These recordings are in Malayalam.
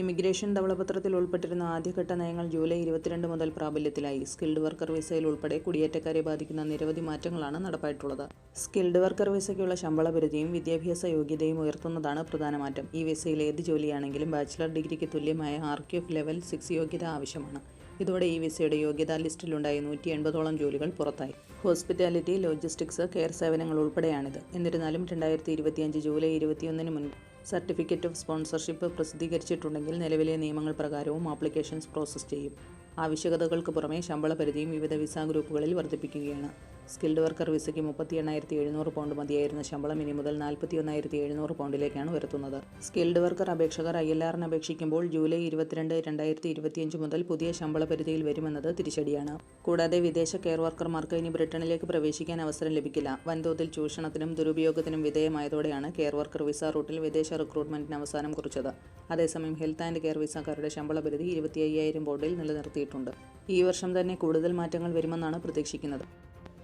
ഇമിഗ്രേഷൻ ധവളപത്രത്തിൽ ഉൾപ്പെട്ടിരുന്ന ആദ്യഘട്ട നയങ്ങൾ ജൂലൈ ഇരുപത്തിരണ്ട് മുതൽ പ്രാബല്യത്തിലായി. സ്കിൽഡ് വർക്കർ വിസയിൽ ഉൾപ്പെടെ കുടിയേറ്റക്കാരെ ബാധിക്കുന്ന നിരവധി മാറ്റങ്ങളാണ് നടപ്പായിട്ടുള്ളത്. സ്കിൽഡ് വർക്കർ വിസയ്ക്കുള്ള ശമ്പള പരിധിയും വിദ്യാഭ്യാസ യോഗ്യതയും ഉയർത്തുന്നതാണ് പ്രധാന മാറ്റം. ഈ വിസയിൽ ഏത് ജോലിയാണെങ്കിലും ബാച്ചിലർ ഡിഗ്രിക്ക് തുല്യമായ ആർക്യൂഫ് ലെവൽ സിക്സ് യോഗ്യത ആവശ്യമാണ്. ഇതോടെ ഈ വിസയുടെ യോഗ്യതാ ലിസ്റ്റിലുണ്ടായ നൂറ്റി എൺപതോളം ജോലികൾ പുറത്തായി. ഹോസ്പിറ്റാലിറ്റി ലോജിസ്റ്റിക്സ് കെയർ സേവനങ്ങൾ ഉൾപ്പെടെയാണിത്. എന്നിരുന്നാലും രണ്ടായിരത്തി ഇരുപത്തിയഞ്ച് ജൂലൈ ഇരുപത്തിയൊന്നിന് മുൻപ് സർട്ടിഫിക്കറ്റ് ഓഫ് സ്പോൺസർഷിപ്പ് പ്രസിദ്ധീകരിച്ചിട്ടുണ്ടെങ്കിൽ നിലവിലെ നിയമങ്ങൾ പ്രകാരവും ആപ്ലിക്കേഷൻസ് പ്രോസസ്സ് ചെയ്യും. ആവശ്യകതകൾക്ക് പുറമെ ശമ്പള പരിധിയും വിവിധ വിസ ഗ്രൂപ്പുകളിൽ വർദ്ധിപ്പിക്കുകയാണ്. സ്കിൽഡ് വർക്കർ വിസയ്ക്ക് മുപ്പത്തി എണ്ണായിരത്തി എഴുന്നൂറ് പൗണ്ട് മതിയായിരുന്ന ശമ്പളം ഇനി മുതൽ നാൽപ്പത്തി ഒന്നായിരത്തി എഴുന്നൂറ് പൗണ്ടിലേക്കാണ് ഉയർത്തുന്നത് സ്കിൽഡ് വർക്കർ അപേക്ഷകർ ഐ എൽ ആറിന് അപേക്ഷിക്കുമ്പോൾ ജൂലൈ ഇരുപത്തിരണ്ട് രണ്ടായിരത്തി ഇരുപത്തിയഞ്ച് മുതൽ പുതിയ ശമ്പള പരിധിയിൽ വരുമെന്നത് തിരിച്ചടിയാണ്. കൂടാതെ വിദേശ കെയർ വർക്കർമാർക്ക് ഇനി ബ്രിട്ടനിലേക്ക് പ്രവേശിക്കാൻ അവസരം ലഭിക്കില്ല. വൻതോതിൽ ചൂഷണത്തിനും ദുരുപയോഗത്തിനും വിധേയമായതോടെയാണ് കെയർ വർക്കർ വിസ റൂട്ടിൽ വിദേശ റിക്രൂട്ട്മെന്റിന് അവസാനം കുറിച്ചത്. അതേസമയം ഹെൽത്ത് ആൻഡ് കെയർ വിസക്കാരുടെ ശമ്പള പരിധി ഇരുപത്തി അയ്യായിരം പൗണ്ടിൽ നിലനിർത്തിയിട്ടുണ്ട്. ഈ വർഷം തന്നെ കൂടുതൽ മാറ്റങ്ങൾ വരുമെന്നാണ് പ്രതീക്ഷിക്കുന്നത്.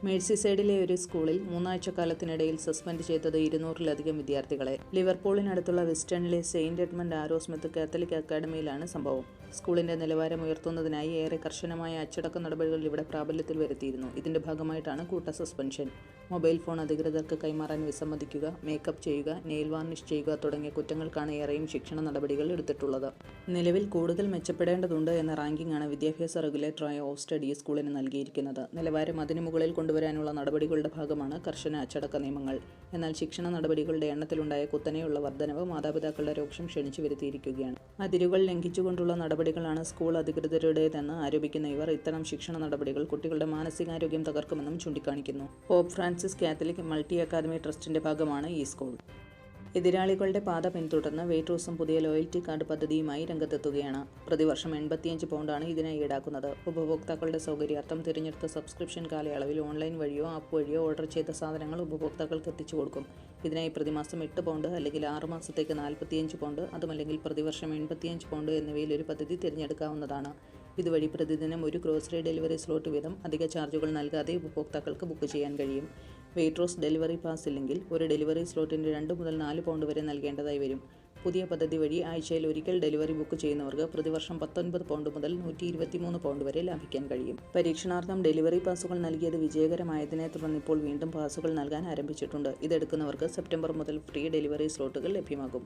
മേഴ്സിസൈഡിലെ ഒരു സ്കൂളിൽ മൂന്നാഴ്ചക്കാലത്തിനിടയിൽ സസ്പെൻഡ് ചെയ്തത് ഇരുന്നൂറിലധികം വിദ്യാർത്ഥികളെ. ലിവർപൂളിനടുത്തുള്ള വെസ്റ്റേണിലെ സെയിന്റ് എഡ്മണ്ട് ആരോസ്മിത്ത് കാത്തലിക് അക്കാദമിയിലാണ് സംഭവം. സ്കൂളിന്റെ നിലവാരം ഉയർത്തുന്നതിനായി ഏറെ കർശനമായ അച്ചടക്ക നടപടികൾ ഇവിടെ പ്രാബല്യത്തിൽ വരുത്തിയിരുന്നു. ഇതിന്റെ ഭാഗമായിട്ടാണ് കൂട്ട സസ്പെൻഷൻ. മൊബൈൽ ഫോൺ അധികൃതർക്ക് കൈമാറാൻ വിസമ്മതിക്കുക മേക്കപ്പ് ചെയ്യുക നെയിൽ വാർണിഷ് ചെയ്യുക തുടങ്ങിയ കുറ്റങ്ങൾക്കാണ് ഏറെയും ശിക്ഷണ നടപടികൾ എടുത്തിട്ടുള്ളത്. നിലവിൽ കൂടുതൽ മെച്ചപ്പെടേണ്ടതുണ്ട് എന്ന റാങ്കിംഗ് ആണ് വിദ്യാഭ്യാസ റെഗുലേറ്ററായ സ്റ്റഡി സ്കൂളിന് നൽകിയിരിക്കുന്നത്. നിലവാരം അതിനു മുകളിൽ കൊണ്ടുവരാനുള്ള നടപടികളുടെ ഭാഗമാണ് കർശന അച്ചടക്ക നിയമങ്ങൾ. എന്നാൽ ശിക്ഷണ നടപടികളുടെ എണ്ണത്തിലുണ്ടായ കുത്തനെയുള്ള വർധനവ് മാതാപിതാക്കളുടെ രോക്ഷം ക്ഷണിച്ചു വരുത്തിയിരിക്കുകയാണ്. അതിരുകൾ ലംഘിച്ചുകൊണ്ടുള്ള നടപടികളാണ് സ്കൂൾ അധികൃതരുടേതെന്ന് ആരോപിക്കുന്ന ഇവർ ഇത്തരം ശിക്ഷണ നടപടികൾ കുട്ടികളുടെ മാനസികാരോഗ്യം തകർക്കുമെന്നും ചൂണ്ടിക്കാണിക്കുന്നു. Pope Francis Catholic multi academy ട്രസ്റ്റിന്റെ ഭാഗമാണ് ഈ സ്കൂൾ. എതിരാളികളുടെ പാത പിന്തുടർന്ന് വെയ്റ്റ്റൂസും പുതിയ ലോയൽറ്റി കാർഡ് പദ്ധതിയുമായി രംഗത്തെത്തുകയാണ്. പ്രതിവർഷം എൺപത്തിയഞ്ച് പൗണ്ടാണ് ഇതിനായി ഈടാക്കുന്നത്. ഉപഭോക്താക്കളുടെ സൗകര്യാർത്ഥം തിരഞ്ഞെടുത്ത സബ്സ്ക്രിപ്ഷൻ കാലയളവിൽ ഓൺലൈൻ വഴിയോ ആപ്പ് വഴിയോ ഓർഡർ ചെയ്ത സാധനങ്ങൾ ഉപഭോക്താക്കൾക്ക് എത്തിച്ചു കൊടുക്കും. ഇതിനായി പ്രതിമാസം എട്ട് പൗണ്ട് അല്ലെങ്കിൽ ആറ് മാസത്തേക്ക് നാൽപ്പത്തിയഞ്ച് പൗണ്ട് അതുമല്ലെങ്കിൽ പ്രതിവർഷം എൺപത്തിയഞ്ച് പൗണ്ട് എന്നിവയിൽ ഒരു പദ്ധതി തിരഞ്ഞെടുക്കാവുന്നതാണ്. ഇതുവഴി പ്രതിദിനം ഒരു ഗ്രോസറി ഡെലിവറി സ്ലോട്ട് വീതം അധിക ചാർജുകൾ നൽകാതെ ഉപഭോക്താക്കൾക്ക് ബുക്ക് ചെയ്യാൻ കഴിയും. വെയ്റ്റ്റോസ് ഡെലിവറി പാസ് ഇല്ലെങ്കിൽ ഒരു ഡെലിവറി സ്ലോട്ടിന്റെ രണ്ട് മുതൽ നാല് പൗണ്ട് വരെ നൽകേണ്ടതായി വരും. പുതിയ പദ്ധതി വഴി ആഴ്ചയിൽ ഒരിക്കൽ ഡെലിവറി ബുക്ക് ചെയ്യുന്നവർക്ക് പ്രതിവർഷം പത്തൊൻപത് പൗണ്ട് മുതൽ നൂറ്റി ഇരുപത്തിമൂന്ന് പൗണ്ട് വരെ ലാഭിക്കാൻ കഴിയും. പരീക്ഷണാർത്ഥം ഡെലിവറി പാസുകൾ നൽകിയത് വിജയകരമായതിനെ തുടർന്ന് ഇപ്പോൾ വീണ്ടും പാസുകൾ നൽകാൻ ആരംഭിച്ചിട്ടുണ്ട്. ഇതെടുക്കുന്നവർക്ക് സെപ്റ്റംബർ മുതൽ ഫ്രീ ഡെലിവറി സ്ലോട്ടുകൾ ലഭ്യമാകും.